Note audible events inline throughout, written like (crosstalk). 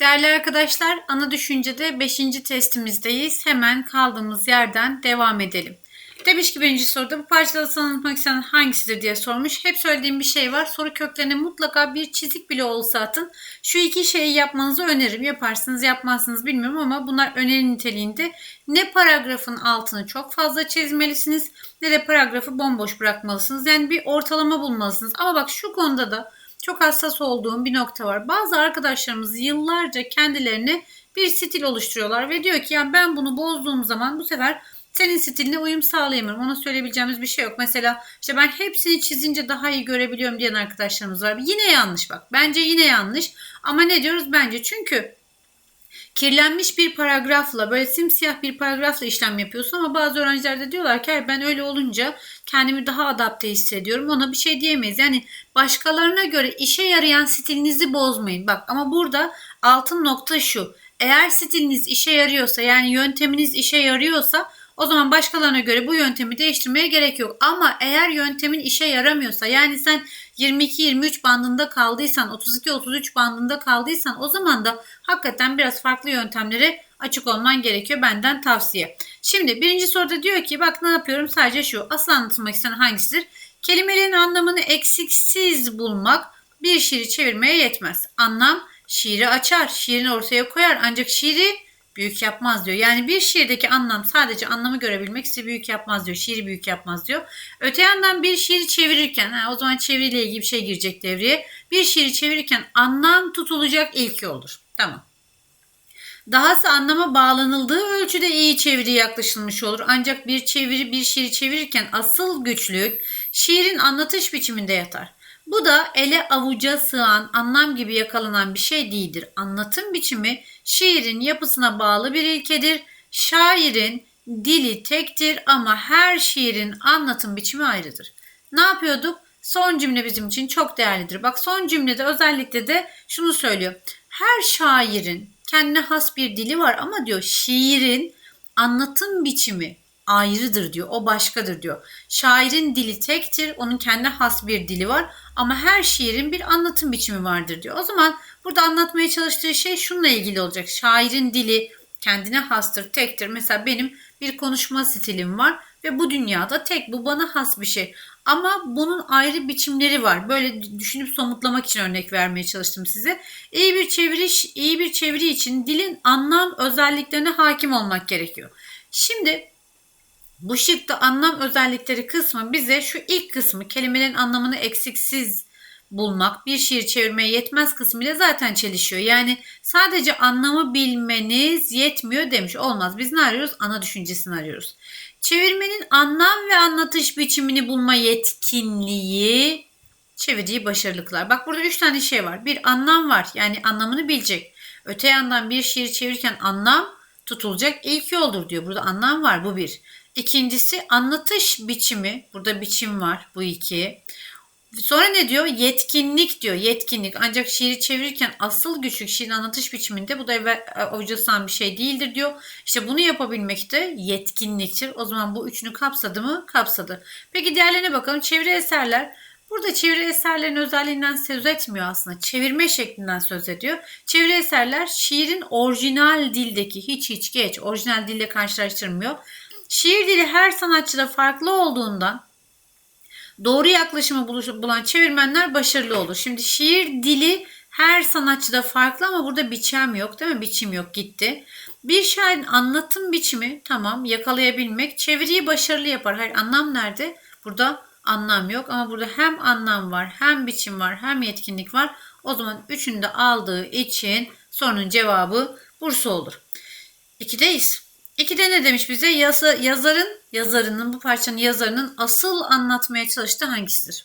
Değerli arkadaşlar, ana düşüncede 5. testimizdeyiz. Hemen kaldığımız yerden devam edelim. Demiş ki birinci soruda bu parçada sanatmak istenen hangisidir diye sormuş. Hep söylediğim bir şey var. Soru köklerine mutlaka bir çizik bile olsa atın. Şu iki şeyi yapmanızı öneririm. Yaparsınız yapmazsınız bilmiyorum ama bunlar öneri niteliğinde. Ne paragrafın altını çok fazla çizmelisiniz ne de paragrafı bomboş bırakmalısınız. Yani bir ortalama bulmalısınız. Ama bak şu konuda da çok hassas olduğum bir nokta var. Bazı arkadaşlarımız yıllarca kendilerine bir stil oluşturuyorlar ve diyor ki ya ben bunu bozduğum zaman bu sefer senin stiline uyum sağlayamıyorum. Ona söyleyebileceğimiz bir şey yok. Mesela işte ben hepsini çizince daha iyi görebiliyorum diyen arkadaşlarımız var. Yine yanlış bak. Bence yine yanlış. Ama ne diyoruz? Bence çünkü kirlenmiş bir paragrafla böyle simsiyah bir paragrafla işlem yapıyorsun ama bazı öğrenciler de diyorlar ki ben öyle olunca kendimi daha adapte hissediyorum. Ona bir şey diyemeyiz. Yani başkalarına göre işe yarayan stilinizi bozmayın. Bak ama burada altın nokta şu. Eğer stiliniz işe yarıyorsa yani yönteminiz işe yarıyorsa o zaman başkalarına göre bu yöntemi değiştirmeye gerek yok. Ama eğer yöntemin işe yaramıyorsa yani sen 22-23 bandında kaldıysan 32-33 bandında kaldıysan o zaman da hakikaten biraz farklı yöntemlere açık olman gerekiyor benden tavsiye. Şimdi birinci soruda diyor ki bak ne yapıyorum sadece şu asıl anlatılmak istenen hangisidir? Kelimelerin anlamını eksiksiz bulmak bir şiiri çevirmeye yetmez. Anlam şiiri açar, şiirini ortaya koyar ancak şiiri büyük yapmaz diyor. Yani bir şiirdeki anlam sadece anlamı görebilmek sizi büyük yapmaz diyor. Şiiri büyük yapmaz diyor. Öte yandan bir şiiri çevirirken ha, o zaman çeviriyle ilgili bir şey girecek devreye. Bir şiiri çevirirken anlam tutulacak ilki olur. Tamam. Dahası anlama bağlanıldığı ölçüde iyi çeviri yaklaşılmış olur. Ancak bir çeviri bir şiiri çevirirken asıl güçlük şiirin anlatış biçiminde yatar. Bu da ele avuca sığan anlam gibi yakalanan bir şey değildir. Anlatım biçimi şiirin yapısına bağlı bir ilkedir. Şairin dili tektir ama her şiirin anlatım biçimi ayrıdır. Ne yapıyorduk? Son cümle bizim için çok değerlidir. Bak son cümlede özellikle de şunu söylüyor. Her şairin kendine has bir dili var ama diyor şiirin anlatım biçimi ayrıdır diyor. O başkadır diyor. Şairin dili tektir. Onun kendi has bir dili var ama her şiirin bir anlatım biçimi vardır diyor. O zaman burada anlatmaya çalıştığı şey şununla ilgili olacak. Şairin dili kendine hastır, tektir. Mesela benim bir konuşma stilim var ve bu dünyada tek bu bana has bir şey. Ama bunun ayrı biçimleri var. Böyle düşünüp somutlamak için örnek vermeye çalıştım size. İyi bir çeviri iyi bir çeviri için dilin anlam özelliklerine hakim olmak gerekiyor. Şimdi bu şıkta anlam özellikleri kısmı bize şu ilk kısmı kelimelerin anlamını eksiksiz bulmak bir şiir çevirmeye yetmez kısmıyla zaten çelişiyor. Yani sadece anlamı bilmeniz yetmiyor demiş. Olmaz. Biz ne arıyoruz? Ana düşüncesini arıyoruz. Çevirmenin anlam ve anlatış biçimini bulma yetkinliği çeviriyi başarılıklar. Bak burada üç tane şey var. Bir anlam var. Yani anlamını bilecek. Öte yandan bir şiir çevirirken anlam tutulacak ilk yoldur diyor. Burada anlam var. Bu bir. İkincisi anlatış biçimi. Burada biçim var bu iki. Sonra ne diyor? Yetkinlik diyor. Yetkinlik. Ancak şiiri çevirirken asıl güçlük şiirin anlatış biçiminde bu da evvel avucasından bir şey değildir diyor. İşte bunu yapabilmek de yetkinliktir. O zaman bu üçünü kapsadı mı? Kapsadı. Peki diğerlerine bakalım. Çeviri eserler. Burada çeviri eserlerin özelliğinden söz etmiyor aslında. Çevirme şeklinden söz ediyor. Çeviri eserler şiirin orijinal dildeki hiç hiç geç orijinal dille karşılaştırmıyor Şiir dili her sanatçıda farklı olduğundan doğru yaklaşımı bulan çevirmenler başarılı olur. Şimdi şiir dili her sanatçıda farklı ama burada biçim yok değil mi? Biçim yok gitti. Bir şairin anlatım biçimi tamam yakalayabilmek çeviriyi başarılı yapar. Hayır anlam nerede? Burada anlam yok ama burada hem anlam var hem biçim var hem yetkinlik var. O zaman üçünü de aldığı için sorunun cevabı Bursa olur. İkideyiz. İkide ne demiş bize? Yazı, yazarın, yazarının, bu parçanın yazarının asıl anlatmaya çalıştığı hangisidir?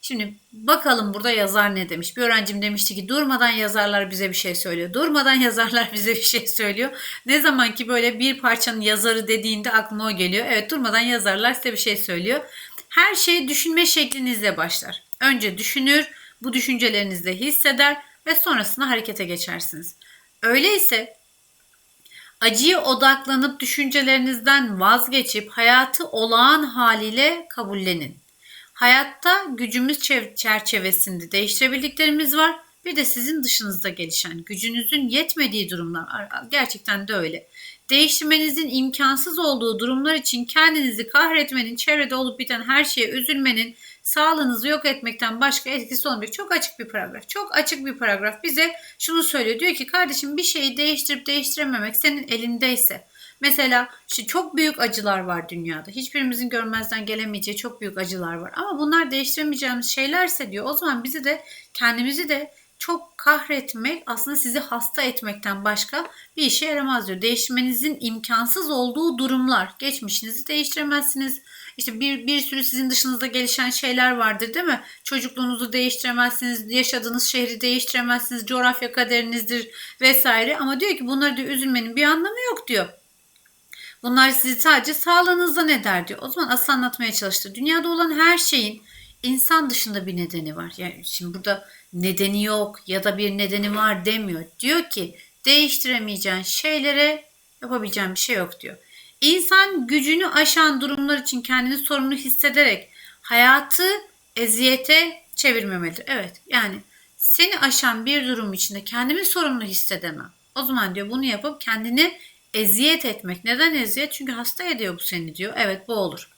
Şimdi bakalım burada yazar ne demiş. Bir öğrencim demişti ki durmadan yazarlar bize bir şey söylüyor. Durmadan (laughs) yazarlar bize bir şey söylüyor. Ne zaman ki böyle bir parçanın yazarı dediğinde aklıma o geliyor. Evet durmadan yazarlar size bir şey söylüyor. Her şey düşünme şeklinizle başlar. Önce düşünür, bu düşüncelerinizde hisseder ve sonrasında harekete geçersiniz. Öyleyse Acıya odaklanıp düşüncelerinizden vazgeçip hayatı olağan haliyle kabullenin. Hayatta gücümüz çerçevesinde değiştirebildiklerimiz var. Bir de sizin dışınızda gelişen, gücünüzün yetmediği durumlar var. Gerçekten de öyle. Değiştirmenizin imkansız olduğu durumlar için kendinizi kahretmenin, çevrede olup biten her şeye üzülmenin, sağlığınızı yok etmekten başka etkisi olmayacak. Çok açık bir paragraf. Çok açık bir paragraf bize şunu söylüyor. Diyor ki kardeşim bir şeyi değiştirip değiştirememek senin elindeyse. Mesela işte çok büyük acılar var dünyada. Hiçbirimizin görmezden gelemeyeceği çok büyük acılar var. Ama bunlar değiştiremeyeceğimiz şeylerse diyor. O zaman bizi de kendimizi de çok kahretmek aslında sizi hasta etmekten başka bir işe yaramaz diyor. Değiştirmenizin imkansız olduğu durumlar. Geçmişinizi değiştiremezsiniz. İşte bir, bir sürü sizin dışınızda gelişen şeyler vardır değil mi? Çocukluğunuzu değiştiremezsiniz, yaşadığınız şehri değiştiremezsiniz, coğrafya kaderinizdir vesaire. Ama diyor ki bunları diyor üzülmenin bir anlamı yok diyor. Bunlar sizi sadece sağlığınızdan eder diyor. O zaman asıl anlatmaya çalıştı. Dünyada olan her şeyin insan dışında bir nedeni var. Yani şimdi burada nedeni yok ya da bir nedeni var demiyor. Diyor ki değiştiremeyeceğin şeylere yapabileceğin bir şey yok diyor. İnsan gücünü aşan durumlar için kendini sorumlu hissederek hayatı eziyete çevirmemelidir. Evet yani seni aşan bir durum içinde kendimi sorumlu hissedemem. O zaman diyor bunu yapıp kendini eziyet etmek. Neden eziyet? Çünkü hasta ediyor bu seni diyor. Evet bu olur.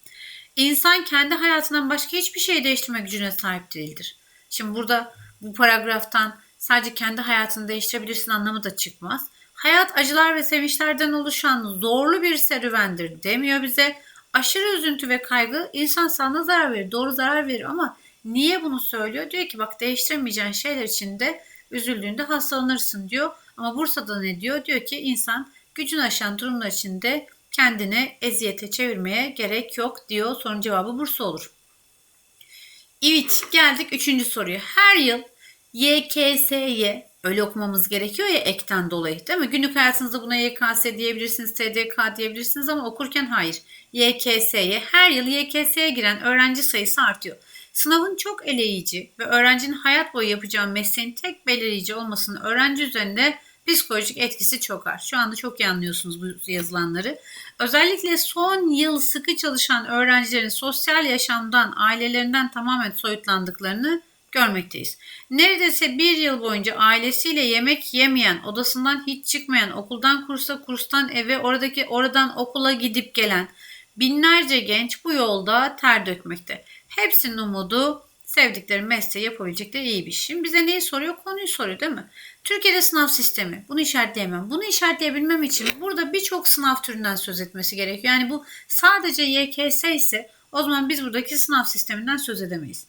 İnsan kendi hayatından başka hiçbir şey değiştirme gücüne sahip değildir. Şimdi burada bu paragraftan sadece kendi hayatını değiştirebilirsin anlamı da çıkmaz. Hayat acılar ve sevinçlerden oluşan zorlu bir serüvendir demiyor bize. Aşırı üzüntü ve kaygı insan sağlığına zarar verir. Doğru zarar verir ama niye bunu söylüyor? Diyor ki bak değiştiremeyeceğin şeyler için de üzüldüğünde hastalanırsın diyor. Ama Bursa'da ne diyor? Diyor ki insan gücünü aşan durumlar içinde kendine eziyete çevirmeye gerek yok diyor. Sorun cevabı Bursa olur. Evet geldik üçüncü soruya. Her yıl YKS'ye öyle okumamız gerekiyor ya ekten dolayı değil mi? Günlük hayatınızda buna YKS diyebilirsiniz, TDK diyebilirsiniz ama okurken hayır. YKS'ye her yıl YKS'ye giren öğrenci sayısı artıyor. Sınavın çok eleyici ve öğrencinin hayat boyu yapacağı mesleğin tek belirleyici olmasının öğrenci üzerinde psikolojik etkisi çok az. Şu anda çok iyi anlıyorsunuz bu yazılanları. Özellikle son yıl sıkı çalışan öğrencilerin sosyal yaşamdan, ailelerinden tamamen soyutlandıklarını görmekteyiz. Neredeyse bir yıl boyunca ailesiyle yemek yemeyen, odasından hiç çıkmayan, okuldan kursa, kurstan eve, oradaki oradan okula gidip gelen binlerce genç bu yolda ter dökmekte. Hepsinin umudu sevdikleri mesleği yapabilecekleri iyi bir iş. Şimdi bize neyi soruyor? Konuyu soruyor değil mi? Türkiye'de sınav sistemi. Bunu işaretleyemem. Bunu işaretleyebilmem için burada birçok sınav türünden söz etmesi gerekiyor. Yani bu sadece YKS ise o zaman biz buradaki sınav sisteminden söz edemeyiz.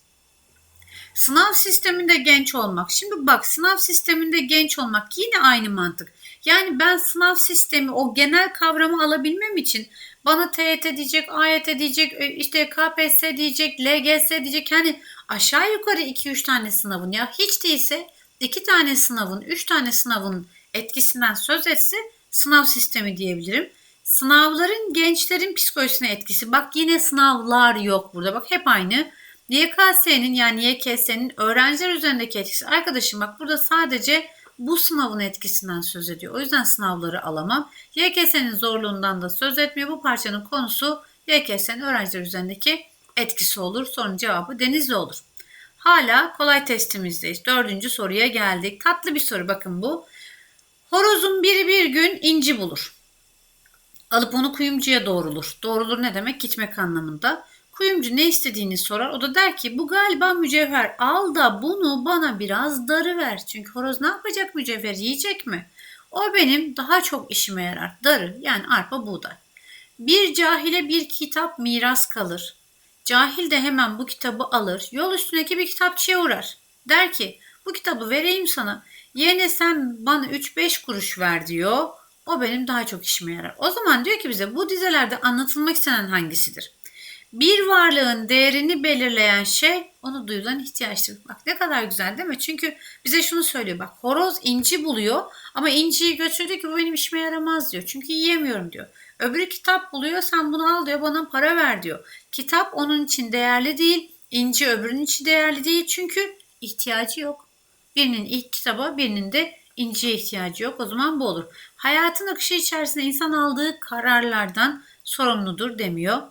Sınav sisteminde genç olmak. Şimdi bak sınav sisteminde genç olmak yine aynı mantık. Yani ben sınav sistemi o genel kavramı alabilmem için bana TYT diyecek, AYT diyecek, e, işte KPSS diyecek, LGS diyecek. Yani aşağı yukarı 2-3 tane sınavın ya hiç değilse 2 tane sınavın, 3 tane sınavın etkisinden söz etse sınav sistemi diyebilirim. Sınavların gençlerin psikolojisine etkisi. Bak yine sınavlar yok burada. Bak hep aynı. YKS'nin yani YKS'nin öğrenciler üzerindeki etkisi. Arkadaşım bak burada sadece bu sınavın etkisinden söz ediyor. O yüzden sınavları alamam. YKS'nin zorluğundan da söz etmiyor. Bu parçanın konusu YKS'nin öğrenciler üzerindeki etkisi olur. Sorunun cevabı Denizli olur. Hala kolay testimizdeyiz. Dördüncü soruya geldik. Tatlı bir soru bakın bu. Horozun biri bir gün inci bulur. Alıp onu kuyumcuya doğrulur. Doğrulur ne demek? Gitmek anlamında. Kuyumcu ne istediğini sorar. O da der ki bu galiba mücevher. Al da bunu bana biraz darı ver. Çünkü horoz ne yapacak mücevher? Yiyecek mi? O benim daha çok işime yarar. Darı yani arpa buğday. Bir cahile bir kitap miras kalır. Cahil de hemen bu kitabı alır, yol üstündeki bir kitapçıya uğrar. Der ki, bu kitabı vereyim sana, yerine sen bana 3-5 kuruş ver diyor. O benim daha çok işime yarar. O zaman diyor ki bize bu dizelerde anlatılmak istenen hangisidir? Bir varlığın değerini belirleyen şey onu duyulan ihtiyaçtır. Bak ne kadar güzel değil mi? Çünkü bize şunu söylüyor bak horoz inci buluyor ama inciyi götürdü ki bu benim işime yaramaz diyor. Çünkü yiyemiyorum diyor. Öbürü kitap buluyor sen bunu al diyor bana para ver diyor. Kitap onun için değerli değil. İnci öbürünün için değerli değil çünkü ihtiyacı yok. Birinin ilk kitaba birinin de inciye ihtiyacı yok. O zaman bu olur. Hayatın akışı içerisinde insan aldığı kararlardan sorumludur demiyor.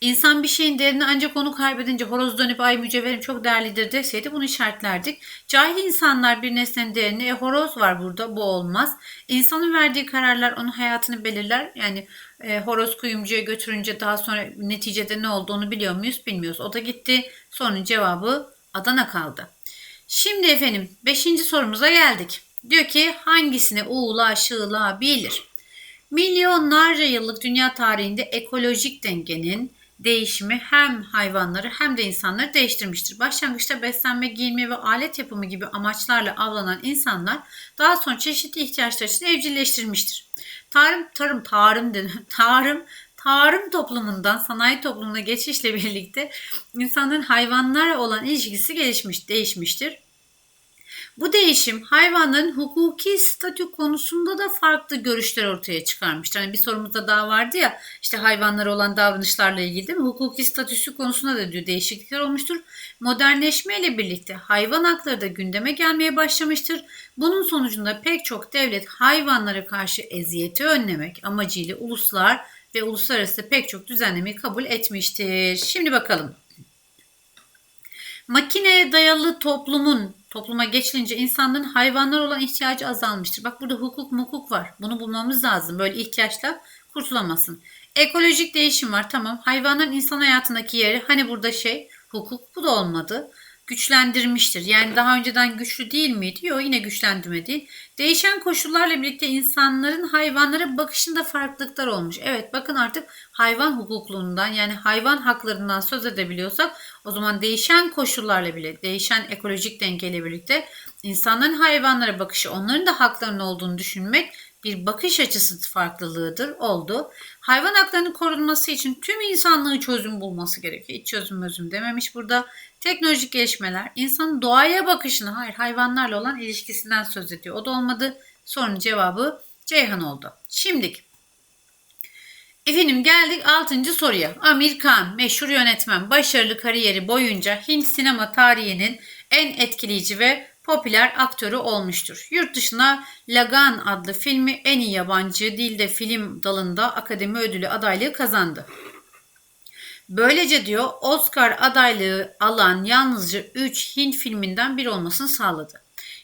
İnsan bir şeyin değerini ancak onu kaybedince horoz dönüp ay mücevherim çok değerlidir deseydi bunu işaretlerdik. Cahil insanlar bir nesnenin değerini e horoz var burada bu olmaz. İnsanın verdiği kararlar onun hayatını belirler. Yani e, horoz kuyumcuya götürünce daha sonra neticede ne olduğunu biliyor muyuz bilmiyoruz. O da gitti. Sorunun cevabı Adana kaldı. Şimdi efendim 5. sorumuza geldik. Diyor ki hangisine ulaşılabilir? Milyonlarca yıllık dünya tarihinde ekolojik dengenin değişimi hem hayvanları hem de insanları değiştirmiştir. Başlangıçta beslenme, giyinme ve alet yapımı gibi amaçlarla avlanan insanlar daha sonra çeşitli ihtiyaçlar için evcilleştirmiştir. Tarım, tarım, tarım, (laughs) tarım, tarım toplumundan sanayi toplumuna geçişle birlikte insanların hayvanlarla olan ilişkisi gelişmiş, değişmiştir. Bu değişim hayvanların hukuki statü konusunda da farklı görüşler ortaya çıkarmıştır. Hani bir sorumuzda daha vardı ya işte hayvanlara olan davranışlarla ilgili değil mi? Hukuki statüsü konusunda da diyor değişiklikler olmuştur. Modernleşme ile birlikte hayvan hakları da gündeme gelmeye başlamıştır. Bunun sonucunda pek çok devlet hayvanlara karşı eziyeti önlemek amacıyla uluslar ve uluslararası pek çok düzenlemeyi kabul etmiştir. Şimdi bakalım. Makineye dayalı toplumun topluma geçilince insanların hayvanlar olan ihtiyacı azalmıştır. Bak burada hukuk mukuk var. Bunu bulmamız lazım. Böyle ihtiyaçla kurtulamasın. Ekolojik değişim var. Tamam. Hayvanların insan hayatındaki yeri hani burada şey hukuk bu da olmadı güçlendirmiştir. Yani daha önceden güçlü değil miydi? Yok yine güçlendirme. Değişen koşullarla birlikte insanların hayvanlara bakışında farklılıklar olmuş. Evet bakın artık hayvan hukukluğundan yani hayvan haklarından söz edebiliyorsak o zaman değişen koşullarla bile değişen ekolojik dengeyle birlikte insanların hayvanlara bakışı onların da haklarının olduğunu düşünmek bir bakış açısı farklılığıdır oldu. Hayvan haklarının korunması için tüm insanlığı çözüm bulması gerekiyor. Hiç çözüm özüm dememiş burada. Teknolojik gelişmeler insanın doğaya bakışını hayır hayvanlarla olan ilişkisinden söz ediyor. O da olmadı. Sorunun cevabı Ceyhan oldu. Şimdilik Efendim geldik 6. soruya. Amir Khan meşhur yönetmen başarılı kariyeri boyunca Hint sinema tarihinin en etkileyici ve popüler aktörü olmuştur. Yurt dışına Lagan adlı filmi en iyi yabancı dilde film dalında Akademi Ödülü adaylığı kazandı. Böylece diyor Oscar adaylığı alan yalnızca 3 Hint filminden biri olmasını sağladı.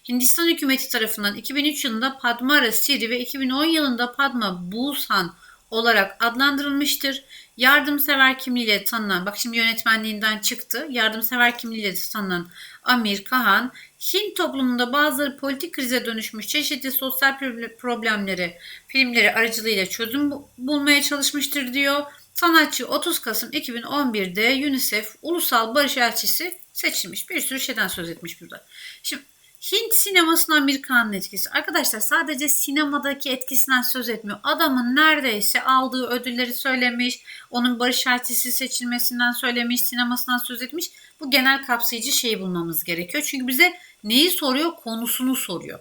Hindistan hükümeti tarafından 2003 yılında Padma Siri ve 2010 yılında Padma Bhushan olarak adlandırılmıştır. Yardımsever kimliğiyle tanınan, bak şimdi yönetmenliğinden çıktı. Yardımsever kimliğiyle tanınan Amir Khan, Hint toplumunda bazıları politik krize dönüşmüş çeşitli sosyal problemleri filmleri aracılığıyla çözüm bulmaya çalışmıştır diyor. Sanatçı 30 Kasım 2011'de UNICEF Ulusal Barış Elçisi seçilmiş. Bir sürü şeyden söz etmiş burada. Şimdi Hint sinemasına Amerikan'ın etkisi. Arkadaşlar sadece sinemadaki etkisinden söz etmiyor. Adamın neredeyse aldığı ödülleri söylemiş, onun barış elçisi seçilmesinden söylemiş, sinemasından söz etmiş. Bu genel kapsayıcı şeyi bulmamız gerekiyor. Çünkü bize neyi soruyor? Konusunu soruyor.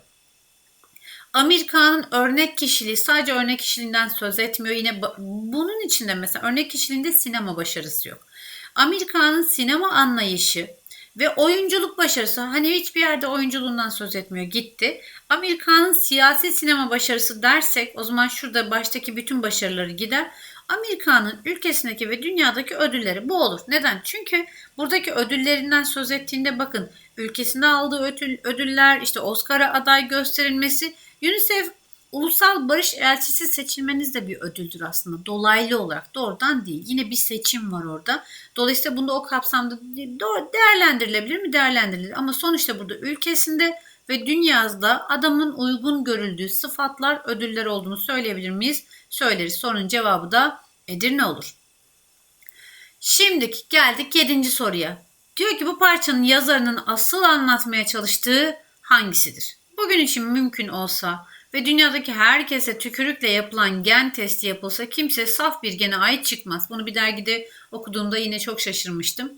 Amerika'nın örnek kişiliği sadece örnek kişiliğinden söz etmiyor. Yine bunun içinde mesela örnek kişiliğinde sinema başarısı yok. Amerika'nın sinema anlayışı ve oyunculuk başarısı hani hiçbir yerde oyunculuğundan söz etmiyor gitti. Amerika'nın siyasi sinema başarısı dersek o zaman şurada baştaki bütün başarıları gider. Amerika'nın ülkesindeki ve dünyadaki ödülleri bu olur. Neden? Çünkü buradaki ödüllerinden söz ettiğinde bakın ülkesinde aldığı ödül, ödüller işte Oscar'a aday gösterilmesi UNICEF Ulusal Barış Elçisi seçilmeniz de bir ödüldür aslında. Dolaylı olarak doğrudan değil. Yine bir seçim var orada. Dolayısıyla bunda o kapsamda değerlendirilebilir mi? Değerlendirilir. Ama sonuçta burada ülkesinde ve dünyada adamın uygun görüldüğü sıfatlar, ödüller olduğunu söyleyebilir miyiz? Söyleriz. Sorunun cevabı da Edirne olur. Şimdi geldik 7. soruya. Diyor ki bu parçanın yazarının asıl anlatmaya çalıştığı hangisidir? Bugün için mümkün olsa ve dünyadaki herkese tükürükle yapılan gen testi yapılsa kimse saf bir gene ait çıkmaz. Bunu bir dergide okuduğumda yine çok şaşırmıştım.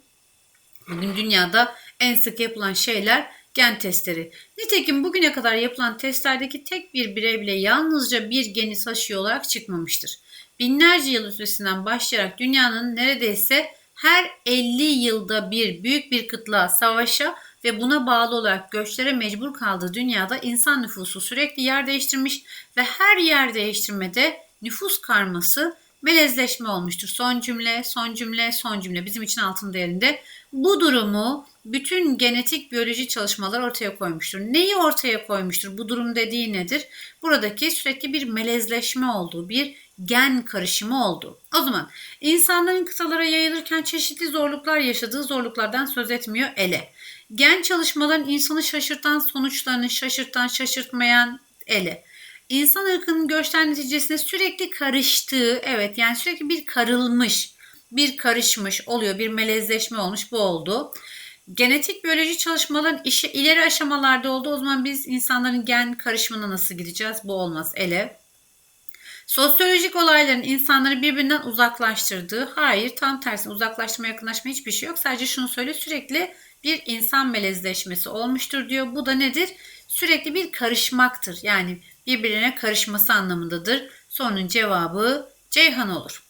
Bugün dünyada en sık yapılan şeyler gen testleri. Nitekim bugüne kadar yapılan testlerdeki tek bir birey bile yalnızca bir geni taşıyor olarak çıkmamıştır. Binlerce yıl ötesinden başlayarak dünyanın neredeyse her 50 yılda bir büyük bir kıtlığa, savaşa ve buna bağlı olarak göçlere mecbur kaldığı dünyada insan nüfusu sürekli yer değiştirmiş ve her yer değiştirmede nüfus karması melezleşme olmuştur. Son cümle, son cümle, son cümle bizim için altın değerinde. Bu durumu bütün genetik biyoloji çalışmalar ortaya koymuştur. Neyi ortaya koymuştur? Bu durum dediği nedir? Buradaki sürekli bir melezleşme olduğu, bir gen karışımı oldu. O zaman insanların kıtalara yayılırken çeşitli zorluklar yaşadığı zorluklardan söz etmiyor ele. Gen çalışmaların insanı şaşırtan sonuçlarını şaşırtan, şaşırtmayan ele. İnsan ırkının göçler neticesinde sürekli karıştığı, evet yani sürekli bir karılmış, bir karışmış oluyor, bir melezleşme olmuş bu oldu. Genetik biyoloji çalışmaların işe, ileri aşamalarda oldu. O zaman biz insanların gen karışımına nasıl gideceğiz? Bu olmaz ele. Sosyolojik olayların insanları birbirinden uzaklaştırdığı, hayır tam tersine uzaklaştırma yakınlaşma hiçbir şey yok. Sadece şunu söyle sürekli bir insan melezleşmesi olmuştur diyor. Bu da nedir? Sürekli bir karışmaktır. Yani birbirine karışması anlamındadır. Sorunun cevabı Ceyhan olur.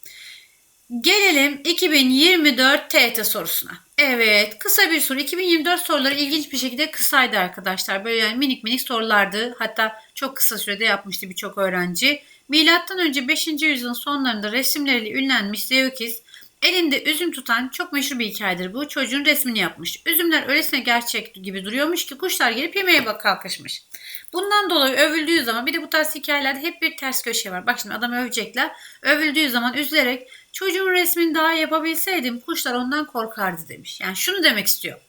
Gelelim 2024 TET sorusuna. Evet kısa bir soru. 2024 soruları ilginç bir şekilde kısaydı arkadaşlar. Böyle yani minik minik sorulardı. Hatta çok kısa sürede yapmıştı birçok öğrenci. Milattan önce 5. yüzyılın sonlarında resimleriyle ünlenmiş Zeukis elinde üzüm tutan çok meşhur bir hikayedir bu. Çocuğun resmini yapmış. Üzümler öylesine gerçek gibi duruyormuş ki kuşlar gelip yemeye bak kalkışmış. Bundan dolayı övüldüğü zaman bir de bu tarz hikayelerde hep bir ters köşe var. Bak şimdi adam övecekler. Övüldüğü zaman üzülerek çocuğun resmini daha yapabilseydim kuşlar ondan korkardı demiş. Yani şunu demek istiyor.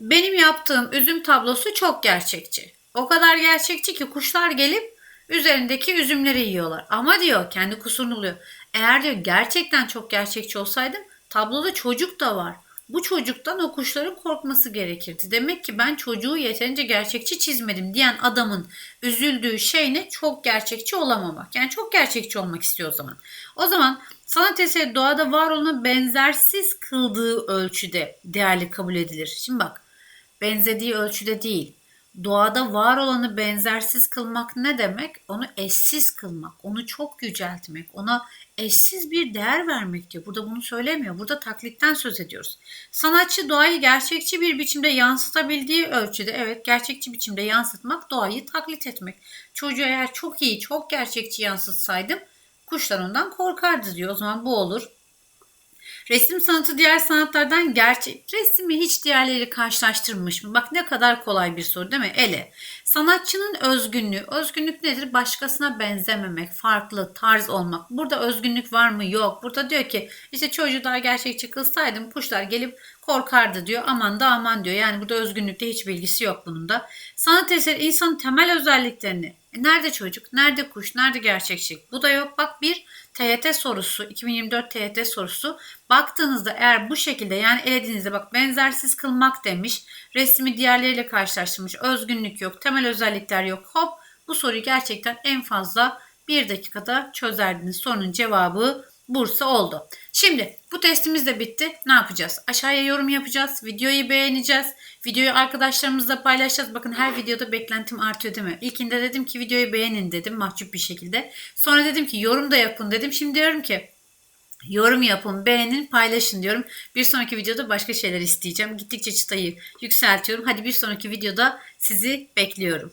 Benim yaptığım üzüm tablosu çok gerçekçi. O kadar gerçekçi ki kuşlar gelip üzerindeki üzümleri yiyorlar. Ama diyor kendi kusurunu buluyor. Eğer diyor gerçekten çok gerçekçi olsaydım tabloda çocuk da var. Bu çocuktan o kuşların korkması gerekirdi. Demek ki ben çocuğu yeterince gerçekçi çizmedim diyen adamın üzüldüğü şey ne? Çok gerçekçi olamamak. Yani çok gerçekçi olmak istiyor o zaman. O zaman sanat eseri doğada var olanı benzersiz kıldığı ölçüde değerli kabul edilir. Şimdi bak benzediği ölçüde değil Doğada var olanı benzersiz kılmak ne demek? Onu eşsiz kılmak, onu çok yüceltmek, ona eşsiz bir değer vermek diyor. Burada bunu söylemiyor. Burada taklitten söz ediyoruz. Sanatçı doğayı gerçekçi bir biçimde yansıtabildiği ölçüde evet gerçekçi biçimde yansıtmak doğayı taklit etmek. Çocuğu eğer çok iyi, çok gerçekçi yansıtsaydım kuşlar ondan korkardı diyor. O zaman bu olur. Resim sanatı diğer sanatlardan gerçek. Resmi hiç diğerleriyle karşılaştırmış mı? Bak ne kadar kolay bir soru değil mi? Ele. Sanatçının özgünlüğü. Özgünlük nedir? Başkasına benzememek, farklı, tarz olmak. Burada özgünlük var mı? Yok. Burada diyor ki işte çocuğu daha gerçekçi kılsaydım kuşlar gelip korkardı diyor. Aman da aman diyor. Yani burada özgünlükte hiç bilgisi yok bunun da. Sanat eseri insanın temel özelliklerini. E nerede çocuk? Nerede kuş? Nerede gerçekçilik? Bu da yok. Bak bir TYT sorusu, 2024 TYT sorusu. Baktığınızda eğer bu şekilde yani elediğinizde bak benzersiz kılmak demiş. Resmi diğerleriyle karşılaştırmış. Özgünlük yok, temel özellikler yok. Hop bu soruyu gerçekten en fazla bir dakikada çözerdiniz. Sorunun cevabı Bursa oldu. Şimdi bu testimiz de bitti. Ne yapacağız? Aşağıya yorum yapacağız. Videoyu beğeneceğiz. Videoyu arkadaşlarımızla paylaşacağız. Bakın her videoda beklentim artıyor değil mi? İlkinde dedim ki videoyu beğenin dedim mahcup bir şekilde. Sonra dedim ki yorum da yapın dedim. Şimdi diyorum ki yorum yapın, beğenin, paylaşın diyorum. Bir sonraki videoda başka şeyler isteyeceğim. Gittikçe çıtayı yükseltiyorum. Hadi bir sonraki videoda sizi bekliyorum.